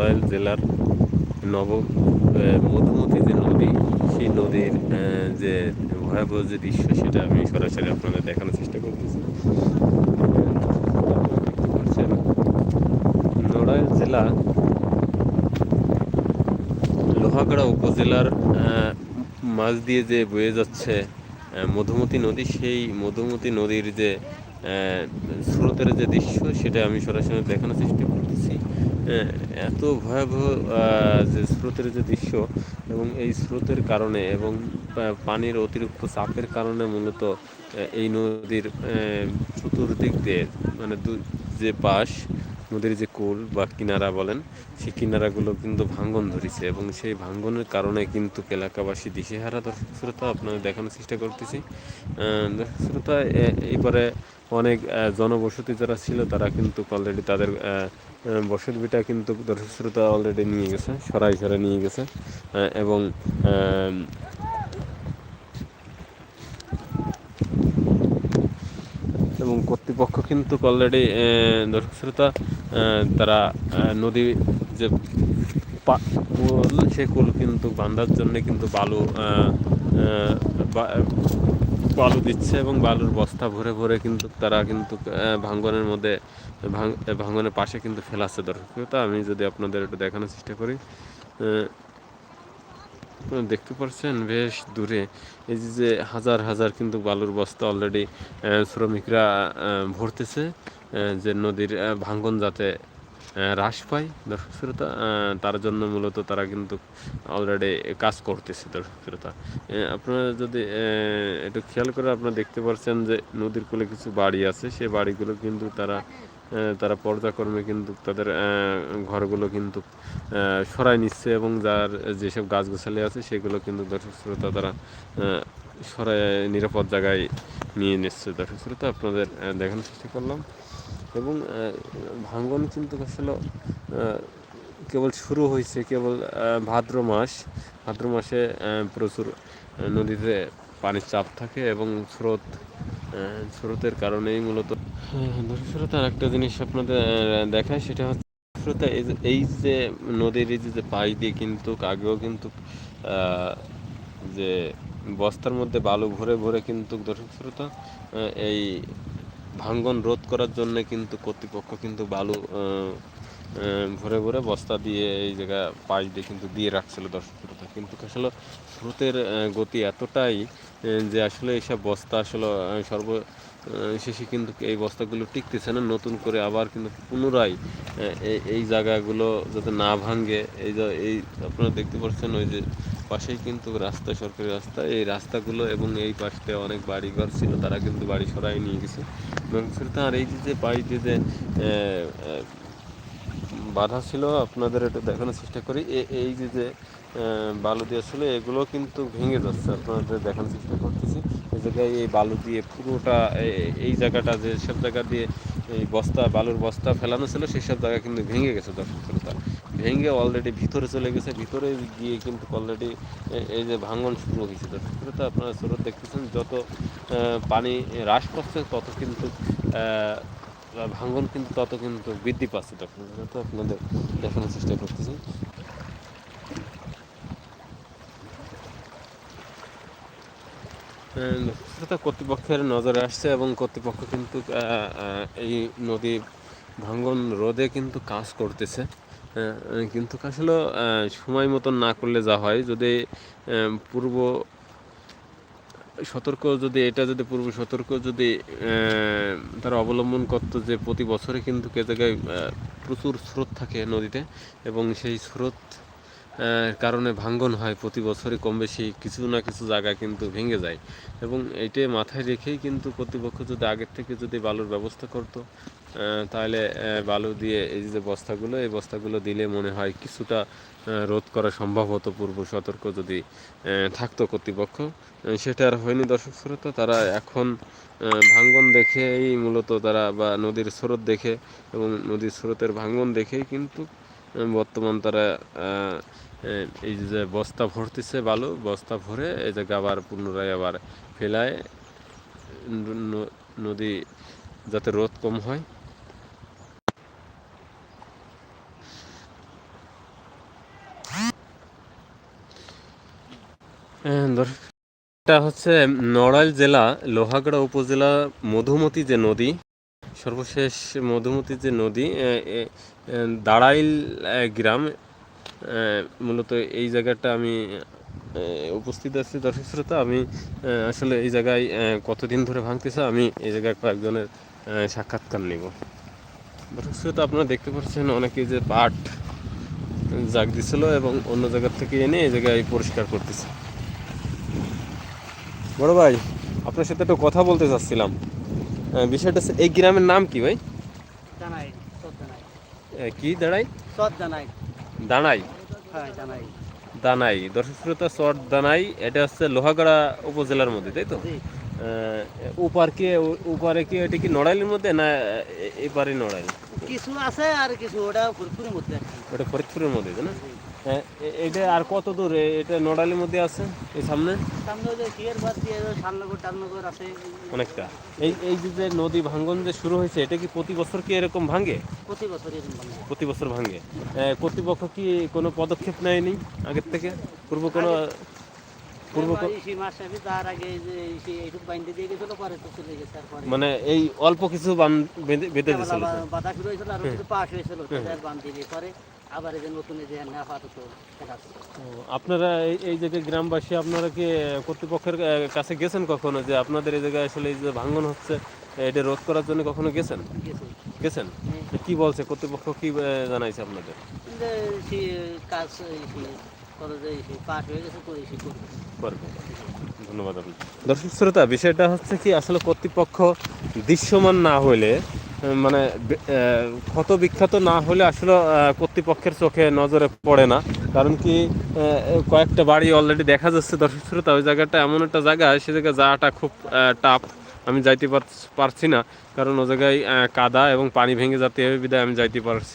নড়াইল জেলার নব মধুমতি যে নদী, সেই নদীর যে ভয়াবহ যে দৃশ্য, সেটা আমি সরাসরি আপনাদের দেখানোর চেষ্টা করতেছি। নড়াইল জেলা লোহাগড়া উপজেলার মাঝ দিয়ে যে বয়ে যাচ্ছে মধুমতি নদী, সেই মধুমতি নদীর যে স্রোতের যে দৃশ্য, সেটা আমি সরাসরি দেখানোর চেষ্টা করতেছি। এত ভয়াবহ যে স্রোতের যে দৃশ্য এবং এই স্রোতের কারণে এবং পানির অতিরিক্ত চাপের কারণে মূলত এই নদীর চতুর্দিক দিয়ে মানে দু- যে পাশ, নদীর যে কুল বা কিনারা বলেন, সেই কিনারাগুলো কিন্তু ভাঙ্গন ধরেছে এবং সেই ভাঙ্গনের কারণে কিন্তু এলাকাবাসী দিশেহারা দর্শক, শ্রোতা আপনাদের দেখানোর চেষ্টা করতেছি। দর্শক, শ্রোতা এবারে অনেক জনবসতি যারা ছিল তারা কিন্তু অলরেডি তাদের আহ, কিন্তু দর্শক শ্রোতা অলরেডি নিয়ে গেছে সরাই সরাই নিয়ে গেছে এবং এবং কর্তৃপক্ষ কিন্তু অলরেডি দর্শক শ্রোতা তারা নদী যে কুল সে কুল কিন্তু বান্ধার জন্য কিন্তু বালু বালু দিচ্ছে এবং বালুর বস্তা ভরে ভরে কিন্তু তারা কিন্তু ভাঙ্গনের মধ্যে ভাঙ্গনের পাশে কিন্তু ফেলাচ্ছে দর্শক শ্রোতা। আমি যদি আপনাদের একটু দেখানোর চেষ্টা করি দেখতে পাচ্ছেন বেশ দূরে এই যে হাজার হাজার কিন্তু বালুর বস্তা অলরেডি শ্রমিকরা ভরতেছে যে নদীর ভাঙ্গন যাতে হ্রাস পায় দর্শক শ্রোতা তার জন্য মূলত তারা কিন্তু অলরেডি কাজ করতেছে দর্শক শ্রোতা। আপনারা যদি একটু খেয়াল করে আপনারা দেখতে পাচ্ছেন যে নদীর কূলে কিছু বাড়ি আছে সেই বাড়িগুলো কিন্তু তারা তারা পর্যায়ক্রমে কিন্তু তাদের ঘরগুলো কিন্তু সরাই নিচ্ছে এবং যার যেসব গাছগাছালি আছে সেগুলো কিন্তু দর্শক শ্রোতা তারা সরাই নিরাপদ জায়গায় নিয়ে নিচ্ছে দর্শক শ্রোতা। আপনাদের দেখানোর চেষ্টা করলাম। এবং ভাঙ্গন কিন্তু আসলে কেবল শুরু হয়েছে কেবল ভাদ্র মাস। ভাদ্র মাসে প্রচুর নদীতে পানির চাপ থাকে এবং স্রোত স্রোতের কারণেই মূলত হ্যাঁ, দর্শক শ্রোতা আরেকটা জিনিস আপনাদের দেখায় সেটা হচ্ছে শ্রোতা এই যে নদীর এই যে পাশ দিয়ে কিন্তু আগেও কিন্তু যে বস্তার মধ্যে বালু ভরে ভরে কিন্তু দর্শক শ্রোতা এই ভাঙ্গন রোধ করার জন্য কিন্তু কর্তৃপক্ষ কিন্তু বালু ভরে ভরে বস্তা দিয়ে এই জায়গা পাশ দিয়ে কিন্তু দিয়ে রাখছিল দর্শক শ্রোতা। কিন্তু আসলে স্রোতের গতি এতটাই যে আসলে এইসব বস্তা আসলে সর্ব শেষে কিন্তু এই বস্তাগুলো টিকতেছে না। নতুন করে আবার কিন্তু পুনরায় এই- এই জায়গাগুলো যাতে না ভাঙ্গে এই যে, এই আপনারা দেখতে পাচ্ছেন ওই যে পাশেই কিন্তু রাস্তা, সরকারি রাস্তা। এই রাস্তাগুলো এবং এই পাশে অনেক বাড়িঘর ছিল, তারা কিন্তু বাড়ি সরাই নিয়ে গেছে। এবং আর এই যে পাশ দিয়ে যে বাধা ছিল, আপনাদের এটা দেখানোর চেষ্টা করি। এই যে যে বালু দিয়ে ছিল এগুলো কিন্তু ভেঙে যাচ্ছে, আপনাদের দেখানোর চেষ্টা করতেছি। এই জায়গায় এই বালু দিয়ে পুরোটা এই জায়গাটা যে সব জায়গা দিয়ে এই বস্তা, বালুর বস্তা ফেলানো ছিল সেই সব জায়গা কিন্তু ভেঙে গেছে দর্শক শ্রোতা। ভেঙে অলরেডি ভিতরে চলে গেছে ভিতরে গিয়ে কিন্তু অলরেডি এই যে ভাঙন শুরু হয়েছে। দর্শক তো আপনারা স্রোত দেখতেছেন যত পানি হ্রাস পাচ্ছে তত কিন্তু আহ, ভাঙ্গন কিন্তু তত কিন্তু বৃদ্ধি পাচ্ছে। তখন তো আপনাদের দেখানোর চেষ্টা করতেছি। সেটা কর্তৃপক্ষের নজরে আসছে এবং কর্তৃপক্ষ কিন্তু এই নদী ভাঙ্গন রোধে কিন্তু কাজ করতেছে। কিন্তু আসলে সময় মতন না করলে যা হয়, যদি পূর্ব সতর্ক যদি, এটা যদি পূর্ব সতর্ক যদি তারা অবলম্বন করতো যে প্রতি বছরে কিন্তু কে জায়গায় প্রচুর স্রোত থাকে নদীতে এবং সেই স্রোত কারণে ভাঙ্গন হয় প্রতি বছরই কম বেশি, কিছু না কিছু জায়গা কিন্তু ভেঙে যায় এবং এইটা মাথায় রেখেই কিন্তু কর্তৃপক্ষ যদি আগের থেকে যদি বালুর ব্যবস্থা করতো তাহলে বালু দিয়ে এই যে বস্তাগুলো, এই বস্তাগুলো দিলে মনে হয় কিছুটা রোধ করা সম্ভব হতো পূর্ব সতর্ক যদি থাকতো কর্তৃপক্ষ। সেটা আর হয়নি দর্শক শ্রোতা, তারা এখন ভাঙ্গন দেখেই মূলত তারা বা নদীর স্রোত দেখে এবং নদীর স্রোতের ভাঙ্গন দেখেই কিন্তু বর্তমান তারা এই যে বস্তা ভরতেছে বালু, বস্তা ভরে এই যে আবার পুনরায় আবার ফেলায়। নদী যাতে রোধ কম হয় এটা হচ্ছে নড়াইল জেলা, লোহাগড়া উপজেলা, মধুমতি যে নদী, সর্বশেষ মধুমতি যে নদী দাঁড়াইল গ্রাম মূলত এই জায়গাটা আমি উপস্থিত আছি দর্শক শ্রোতা। আমি আসলে এই জায়গায় কতদিন ধরে ভাঙতেছে, আমি এই জায়গায় কয়েকজনের সাক্ষাৎকার নেব। দর্শক শ্রোতা, আপনারা দেখতে পাচ্ছেন অনেকে যে পাট জাগ দিছিল এবং অন্য জায়গা থেকে এনে এই জায়গায় পরিষ্কার করতেছে। বড় ভাই আপনার সাথে একটু কথা বলতে চাচ্ছিলাম। বিষয়টা হচ্ছে এই গ্রামের নাম কি ভাই? কি দাঁড়াই দানাই। হ্যাঁ দানাই। দর্শক শ্রোতা চর দানাই এটা হচ্ছে লোহাগড়া উপজেলার মধ্যে তাই তো? উপার কি উপারে কি এটা কি নড়াইলের মধ্যে না এপারে নড়াইল? কিছু আছে আর কিছু ওটা ফুরফুরের মধ্যে। ওটা ফরিদপুরের মধ্যে না? এটা আর কত দূর? এটা নড়াইলের মধ্যে আছে এই সামনে? অনেকটা। এই এই যে নদী ভাঙ্গন যে শুরু হয়েছে এটা কি প্রতি বছর কি এরকম ভাঙে? প্রতি বছর প্রতি বছর ভাঙে। কর্তৃপক্ষ কি কোনো পদক্ষেপ নেয়নি আগের থেকে? পূর্ব কোনো মানে এই অল্প কিছু বেঁধে দিয়েছিল। আবার এই যে নতুন এই যে আপাতত আপনারা এই জায়গায় গ্রামবাসী আপনারা কি কর্তৃপক্ষের কাছে গেছেন কখনো যে আপনাদের এই জায়গায় আসলে এই যে ভাঙ্গন হচ্ছে এটা রোধ করার জন্য কখনো গেছেন? গেছেন? হ্যাঁ। কি বলছে? কর্তৃপক্ষ কি জানাইছে আপনাদের? কাজ ধন্যবাদ আপনাকে। দর্শক শ্রোতা বিষয়টা হচ্ছে কি আসলে কর্তৃপক্ষ দৃশ্যমান না হলে মানে ক্ষত বিখ্যাত না হলে আসলে কর্তৃপক্ষের চোখে নজরে পড়ে না। কারণ কি কয়েকটা বাড়ি অলরেডি দেখা যাচ্ছে দর্শক শ্রোতা। ওই জায়গাটা এমন একটা জায়গা, সে জায়গায় যাওয়াটা খুব টাফ আমি যাইতে পার- পারছি না। কারণ ও জায়গায় কাদা এবং পানি ভেঙে যাতে বিদায় আমি যাইতে পারছি